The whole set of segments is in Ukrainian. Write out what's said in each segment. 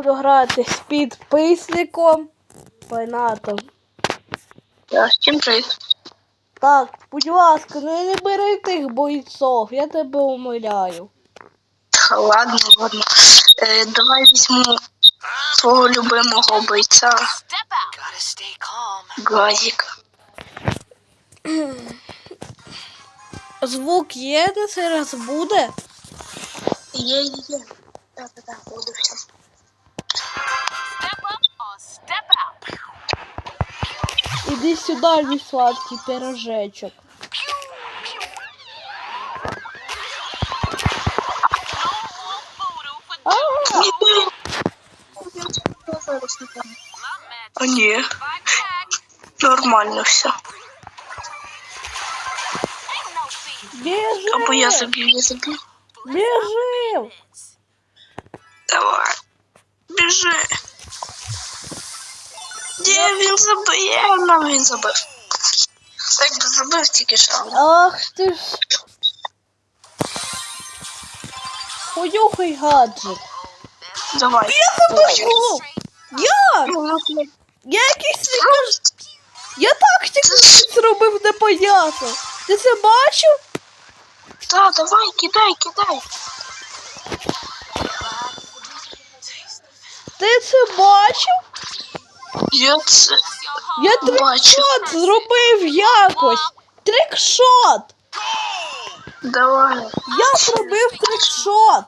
буду грати з підписником фанатом. Я з чим жив? Так, будь ласка, ну не бери тих бойцов, я тебе умиляю. Ладно, ладно. Е, давай візьму свого любимого бойця. Газік. Звук є на цей раз буде? Є, є, є. Так, так, так, буду все. Іди сюди, мій сладкий пирожечок. No more voodoo for А, my man. А ні, Fight back. нормально все. Ain't no fear. Або я біжи! заб'ю, я заб'ю. Біжи! Давай. Біжи. Де він забив? Нам він забив. Так би забив тільки що. Ах ти ж. Хуюхай гаджет. Давай. О, я! Ну, ну, ну. Я якийсь кажу. Я тактику зробив непонятно. Ти це бачив? Та, давай, кидай, кидай. Ти це бачив? Я це Я трикшот зробив якось. Трикшот! Давай. Я зробив трикшот.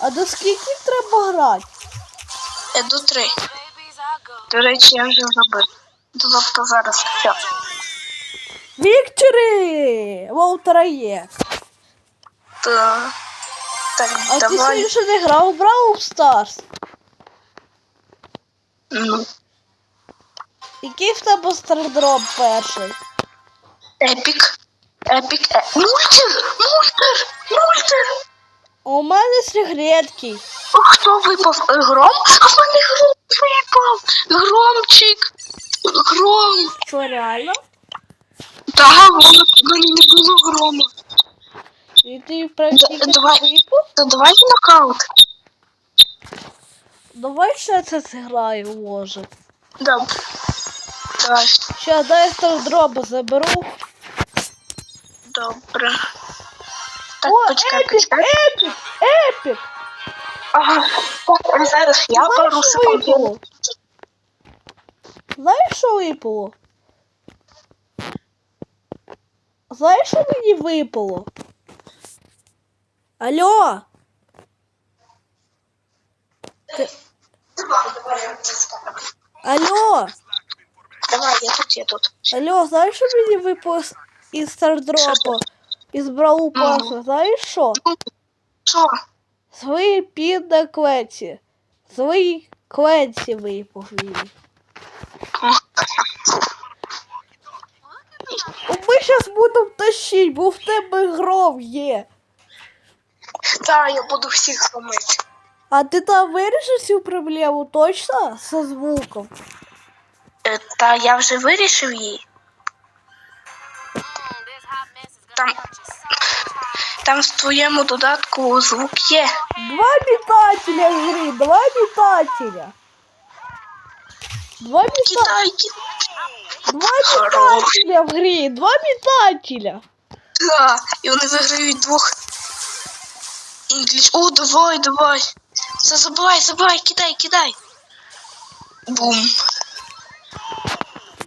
А до скільки треба грати? Я до три. До речі, я вже забив. Тобто зараз все. Вікторі! Волтера є. Та... Так, А ти давай. сьогодні ще не грав у Brawl Stars? Ну, Який в тебе стардроп перший? епік. Епік. Е... Мультер! Мультер! Мультер! У мене секретки. Хто випав? Гром? А в мене гром випав! Громчик! Гром! Що реально? Та, в мене не було грома. І ти практично Д- давай. Та давай нокаут. Давай ще це зіграю, може. Добре. Давай. Ще дай стардроп заберу. Добре. Так, О, почекай, епік, почекай. епік, епік! Ага. Так, зараз я Знаєш, пару що секунд. випало? Знаєш, що випало? Знаєш, що мені випало? Алло! Ти- Алло! Давай, я тут, я тут. Алло, знаєш, що мені випало з- із стардропа? Із Брау Паса? Знаєш що? Що? Свої під на кленці. Свої кленці випав мені. Ми зараз будемо тащити, бо в тебе гром є. Та, я буду всіх зламити. А ти там вирішив цю проблему точно зі звуком? Е, Та я вже вирішив її. Mm, this hot mess is Там, gonna hurt you so там в твоєму додатку звук є. Два метателя в грі, два метателя. Два метателя. Кидай, кидай. Два Хорош. метателя в грі, два метателя. Та, і вони виграють двох. Інгліш. О, давай, давай. Все, забивай, забивай, кидай, кидай. Бум.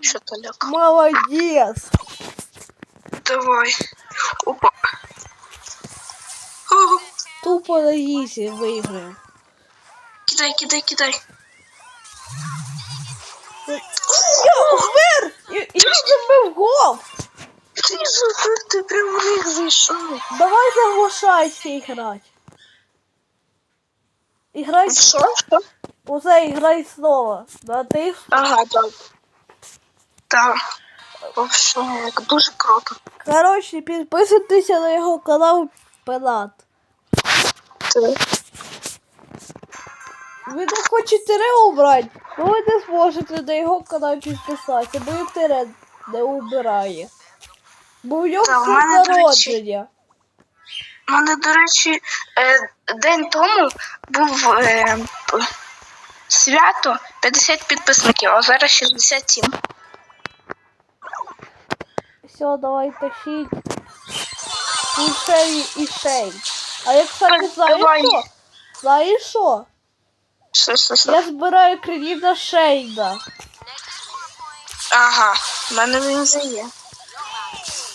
Що то ляк? Молодець. Давай. Опа. Тупо на ізі виграв. кидай, кидай, кидай. Я вмер! І, і він забив гол. Ти ж ти прям в них зайшов. Давай заглушайся і грати. Іграй, Що? Що? усе іграй знову. Да ти Ага, так. Так. Вообще, як дуже круто. Коротше, підписуйтеся на його канал Пенат. Так. Ви не хочете тире убрати, то ви не зможете на його канал підписатися, бо він тире не убирає. Бо в нього все народження. Мене, до речі, е, день тому був е, свято 50 підписників, а зараз 67. Все, давай тащить. І шеї, і шей. А я, кстати, Так, знаєш що? Знаєш що? Що, що, що? Я збираю кредит на Шейда. Ага, в мене він вже є.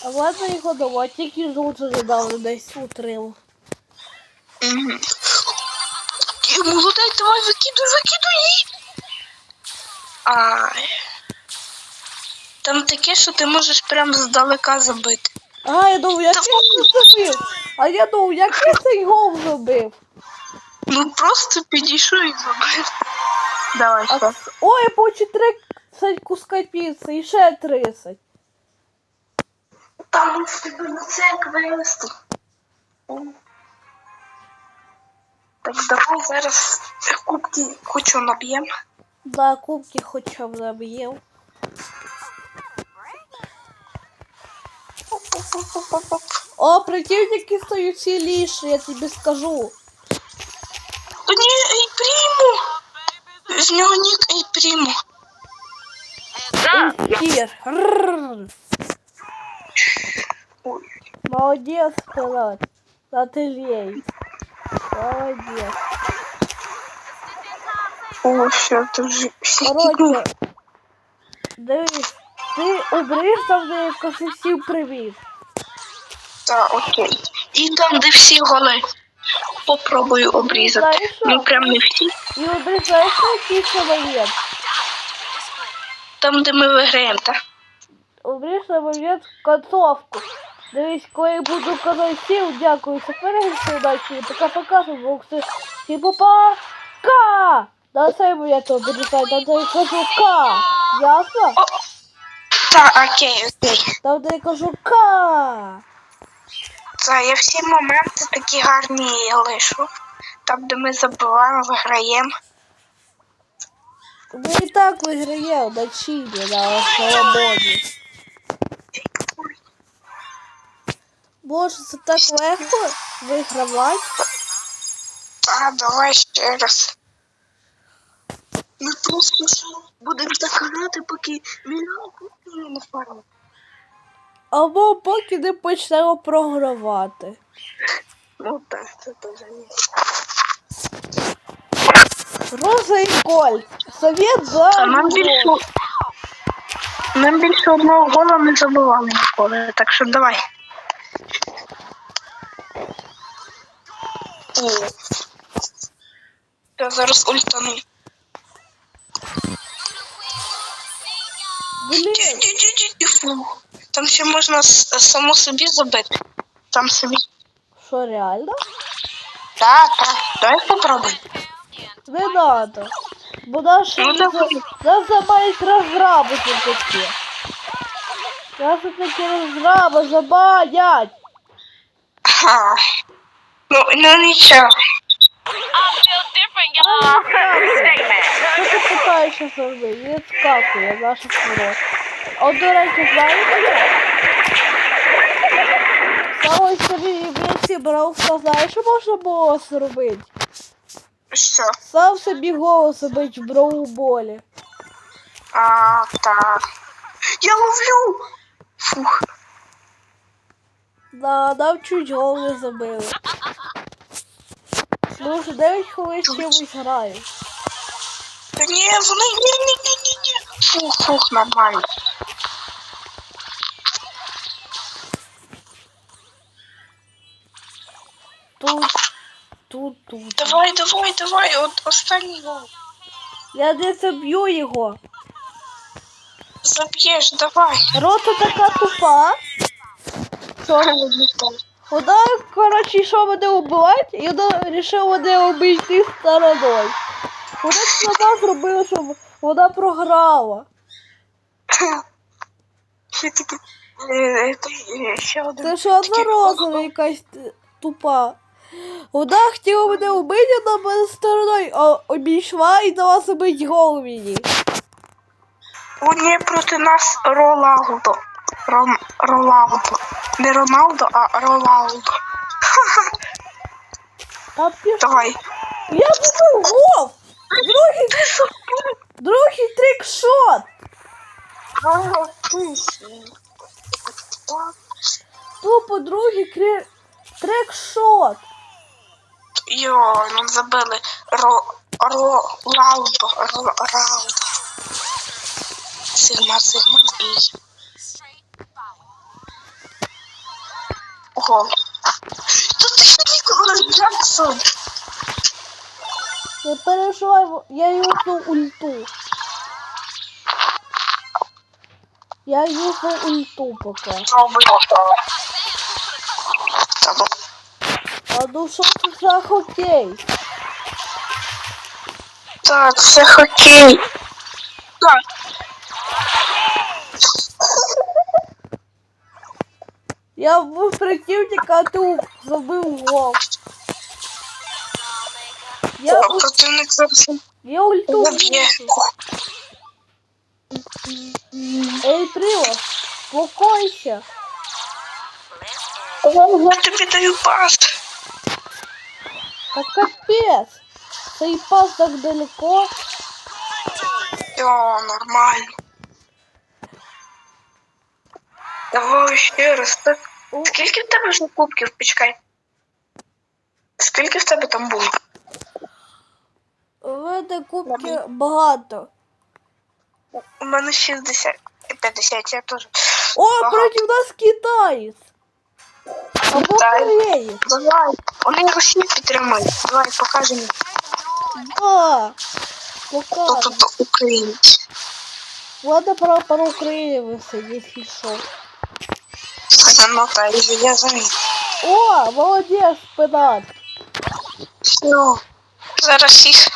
А ладно його дома, тільки жовту недавно десь утрив. Молодець, давай викидуй, викидуй її. Ай. Там таке, що ти можеш прям здалека забити. А, я думав, як Та він це зробив? А я думав, як він цей гол зробив? Ну просто підійшов і забив. Давай, А, що? ой, по 30 куска піци і ще 30. Там в тебе на це як вивести. Так, давай зараз кубки кучу наб'ємо. Да, кубки хоча б наб'єв. Оп-оп-оп-оп-оп. О, противники стають сильніші, я тобі скажу. Та ні, ей пріму! З нього нік ей пріму. Кір. Ой. Молодець, пилот. Наталей. Молодець. О, ти вже всі Короче, дивись, ти обриш там, де я кажу всім привіт. Так, окей. І там, де всі голи. Попробую обрізати. Знаєш що? Ну прям не всі. І обрізаєш який це момент. Там, де ми виграємо, так? Обріж на момент концовку. Дивись, коли буду казати всім, дякую за перегляд удачі. Пока-пока, бокси. Всім пока! На цей момент обрізай, там де я кажу К. Ясно? Так, окей, окей. Там де я кажу К. Це я всі моменти такі гарні лишу. Там, де ми забиваємо, виграємо. Ми і так виграємо на Чилі, на свободі. Боже, це так легко вигравати. А, давай ще раз. Ми просто що будемо так грати, поки мільйон купів не фармить. Або поки не почнемо програвати. Ну так, це теж ні. Роза і Коль. Совет за А нам більше, нам більше одного гола не забивали ніколи, так що давай. Я зараз ультану. Блін. Там ще можна само собі забити. Там собі. що реально? Так, так. Давай попробуй. Не надо. Бо Ну, нас замають розграби за таке. Нас за такі розграби забанять. Ха. Ну, ну нічого. I feel different, y'all. Stay mad. Що ти питаєшся зробити? Він скакує наша ворот. От, до речі, знаєте? Саме собі вінці Бравса, знаєш, що можна було зробити? Що? Сам собі голос бить в броуболі. А, так. Я ловлю! Фух. Да, нам чуть гол не забили. Ну, вже 9 хвилин чимось граю. Та ні, вони ні, ні, ні, ні, ні. Фух, фух, нормально. Тут, тут, тут. Давай, давай, давай, от останній гол. Я не заб'ю його. Заб'єш, давай. Рота така тупа. Що? Вона, коротше, йшов мене убивати, і вона вирішила мене обійти стороною. Вона вона зробила, щоб вона програла. Е, Ще один. Це що одноразова якась тупа. Вона хотіла мене убити, вона мене стороною обійшла і дала себе гол мені. У ні, проти нас Ролалдо. Ром... Ролалдо. Не Роналдо, а Ролалдо. Та пішов. Давай. Я забив гол! Другий, другий трикшот! Тупо другий крі... трикшот! Йо, нам забили ро, ро, Раудо, ро, Раудо. Сигма, сигма, бій. Гол. Та ти ж Ніколас Джексон. Не переживай, я юзну ульту. Я юзну ульту поки. Та ну. А ну що це за хокей? Так, все хокей. Так. Я був противника, а ти забив гол. Я, у- Противник зараз я ульту. Ей, Прилос, спокойся. Я тобі даю пас. Та капець. Цей пас так далеко. Йо, нормально. Давай ще раз. Так. У- Скільки в тебе вже кубків? Почекай. Скільки в тебе там було? У мене кубки багато. У мене 60 50, я теж. О, Ага. проти нас китаєць. Або Китай. кореєць. Давай, вони Росію підтримують. Давай, покажемо, Да. хто Покажи. тут українець. Ладно, прапор України висить, якщо що. Ну так, я замітив. О, молодець, пенат. Все. Зараз їх.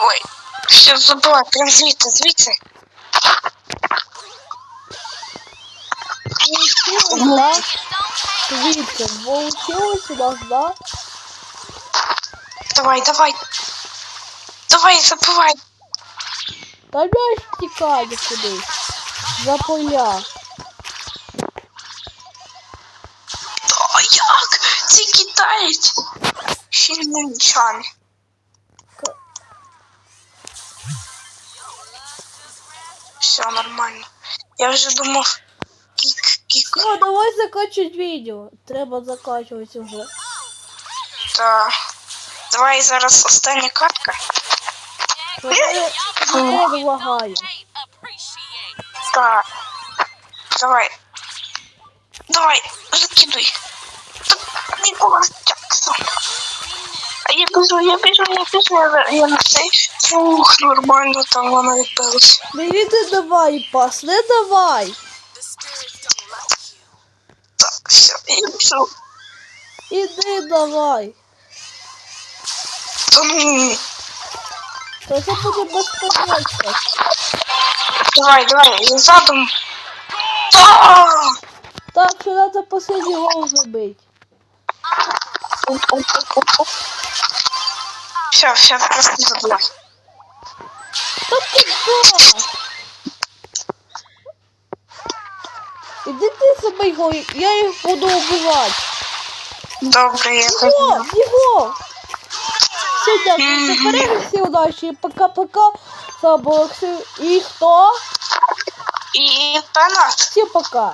Ой, все, забула, прям звідти, звідси. Получилось, да? Звідси, получилось у нас, да? Давай, давай. Давай, забувай. Та м'яч тікає кудись. За поля. О, як? Це китаєць. Хільмунчан. Все нормально. Я вже думав. Кік, кік. Ну, давай закачать відео. Треба закачувати вже. Та. Давай зараз остання картка. Мене телефон лагає. Так. Давай. Давай, Ніколас А я біжу, я біжу, я біжу, я, я на цей. Фух, нормально там вона відбилась. Не давай пас, не давай. Так, все, я біжу. Іди давай. Та ну, Та це буде безпечно. Давай, давай, я задом. Так! Так, що треба последній гол забити. Все, все, просто забула. Та куди? Іди ти забий гол, я їх буду вбивати. Добре, я О, забула. його! Все, дякую за перегляд, всі удачі, пока-пока. Це и. І хто? І пенат. Всім пока.